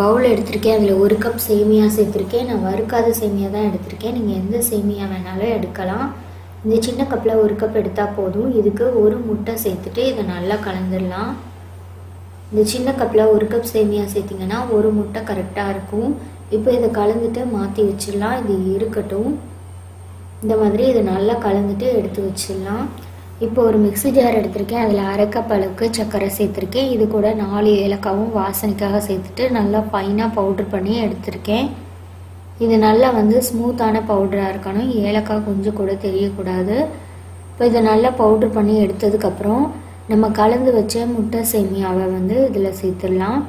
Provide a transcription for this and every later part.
பவுல் எடுத்திருக்கேன் அதில் ஒரு கப் சேமியா சேர்த்துருக்கேன். நான் வறுக்காத சேமியா தான் எடுத்திருக்கேன். நீங்கள் எந்த சேமியா வேணாலும் எடுக்கலாம். இந்த சின்ன கப்பில் ஒரு கப் எடுத்தால் போதும். இதுக்கு ஒரு முட்டை சேர்த்துட்டு இதை நல்லா கலந்துடலாம். இந்த சின்ன கப்பில் ஒரு கப் சேமியா சேர்த்திங்கன்னா ஒரு முட்டை கரெக்டாக இருக்கும். இப்போ இதை கலந்துட்டு மாற்றி வச்சிடலாம். இது இருக்கட்டும். இந்த மாதிரி இதை நல்லா கலந்துட்டு எடுத்து வச்சிடலாம். இப்போ ஒரு மிக்ஸி ஜார் எடுத்திருக்கேன். அதில் அரைக்கப் அளவுக்கு சர்க்கரை சேர்த்துருக்கேன். இது கூட நாலு ஏலக்காவும் வாசனைக்காக சேர்த்துட்டு நல்லா ஃபைனாக பவுட்ரு பண்ணி எடுத்திருக்கேன். இது நல்லா வந்து ஸ்மூத்தான பவுடராக இருக்கணும். ஏலக்காய் கொஞ்சம் கூட தெரியக்கூடாது. இப்போ இதை நல்லா பவுட்ரு பண்ணி எடுத்ததுக்கப்புறம் நம்ம கலந்து வச்ச முட்டை சேமியாவை வந்து இதில் சேர்த்துடலாம்.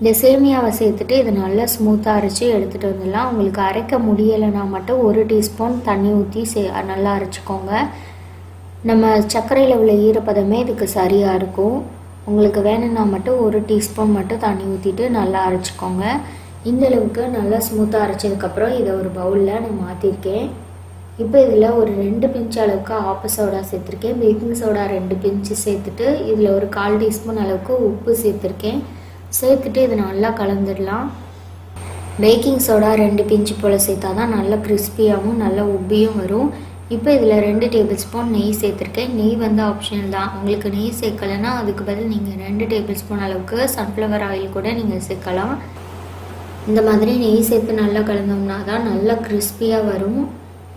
இந்த சேமியாவை சேர்த்துட்டு இதை நல்லா ஸ்மூத்தாக அரைச்சி எடுத்துகிட்டு வந்துடலாம். உங்களுக்கு அரைக்க முடியலைன்னா மட்டும் ஒரு டீஸ்பூன் தண்ணி ஊற்றி சே நல்லா அரைச்சிக்கோங்க. நம்ம சர்க்கரையில் உள்ள ஈரப்பதமே இதுக்கு சரியாக இருக்கும். உங்களுக்கு வேணும்னா மட்டும் ஒரு டீஸ்பூன் மட்டும் தண்ணி ஊற்றிட்டு நல்லா அரைச்சிக்கோங்க. இந்தளவுக்கு நல்லா ஸ்மூத்தாக அரைச்சதுக்கப்புறம் இதை ஒரு பவுலில் நான் மாற்றிருக்கேன் இப்போ இதில் ஒரு ரெண்டு பிஞ்ச் அளவுக்கு ஆப்ப சோடா சேர்த்துருக்கேன். பேக்கிங் சோடா ரெண்டு பிஞ்சு சேர்த்துட்டு இதில் ஒரு கால் டீஸ்பூன் அளவுக்கு உப்பு சேர்த்துருக்கேன். சேர்த்துட்டு இதை நல்லா கலந்துடலாம். பேக்கிங் சோடா ரெண்டு பிஞ்சு போல் சேர்த்தா தான் நல்லா கிறிஸ்பியாகவும் நல்லா உப்பியும் வரும். இப்போ இதில் ரெண்டு டேபிள் ஸ்பூன் நெய் சேர்த்துருக்கேன். நெய் வந்து ஆப்ஷனல் தான். உங்களுக்கு நெய் சேர்க்கலைன்னா அதுக்கு பதில் நீங்கள் ரெண்டு டேபிள் ஸ்பூன் அளவுக்கு சன்ஃப்ளவர் ஆயில் கூட நீங்கள் சேர்க்கலாம். இந்த மாதிரி நெய் சேர்த்து நல்லா கலந்தோம்னா தான் நல்லா கிறிஸ்பியாக வரும்.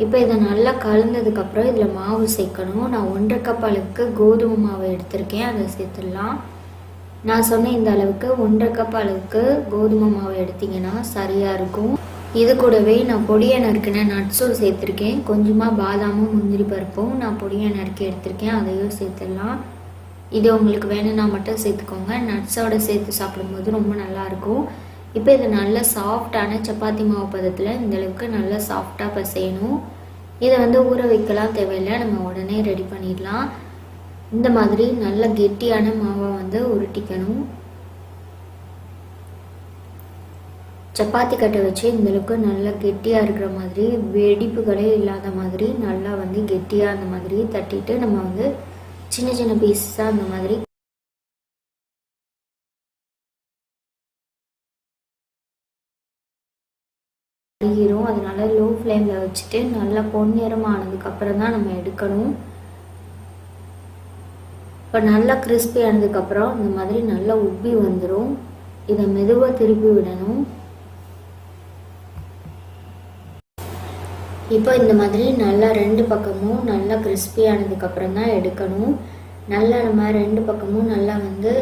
இப்போ இதை நல்லா கலந்ததுக்கப்புறம் இதில் மாவு சேர்க்கணும். நான் ஒன்றரை கப் அளவுக்கு கோதுமை மாவு எடுத்திருக்கேன். அதை சேர்த்துடலாம். நான் சொன்ன இந்த அளவுக்கு ஒன்றரை கப் அளவுக்கு கோதுமை மாவு எடுத்திங்கன்னா சரியாக இருக்கும். இது கூடவே நான் பொடியை நறுக்கின நட்ஸும் சேர்த்துருக்கேன். கொஞ்சமாக பாதாமும் முந்திரி பருப்பும் நான் பொடியை நறுக்கி எடுத்திருக்கேன். அதையும் சேர்த்துடலாம். இது உங்களுக்கு வேணும்னா மட்டும் சேர்த்துக்கோங்க. நட்ஸோட சேர்த்து சாப்பிடும்போது ரொம்ப நல்லாயிருக்கும் இப்போ இது நல்ல சாஃப்டான சப்பாத்தி மாவு பதத்தில் இந்தளவுக்கு நல்லா சாஃப்டாக பசையணும். இதை வந்து ஊற வைக்கலாம். தேவையில்லை. நம்ம உடனே ரெடி பண்ணிடலாம். இந்த மாதிரி நல்ல கெட்டியான மாவை வந்து உருட்டிக்கணும். சப்பாத்தி கட்டை வச்சு இந்த அளவுக்கு நல்லா கெட்டியாக இருக்கிற மாதிரி வெடிப்புகளே இல்லாத மாதிரி நல்லா வந்து கெட்டியாக அந்த மாதிரி தட்டிட்டு நம்ம வந்து சின்ன சின்ன பீஸஸாக அந்த மாதிரி கருகிரும் அதனால லோ ஃப்ளேமில் வச்சுட்டு நல்லா பொன்னிறமானதுக்கு ஆனதுக்கப்புறம் தான் நம்ம எடுக்கணும். இப்போ நல்லா கிறிஸ்பி ஆனதுக்கப்புறம் இந்த மாதிரி நல்லா உப்பி வந்துடும் இதை மெதுவாக திருப்பி விடணும். இப்போ இந்த மாதிரி நல்லா ரெண்டு பக்கமும் நல்லா கிறிஸ்பி ஆனதுக்கப்புறம் தான் எடுக்கணும். நல்லா நம்ம ரெண்டு பக்கமும் நல்லா வந்து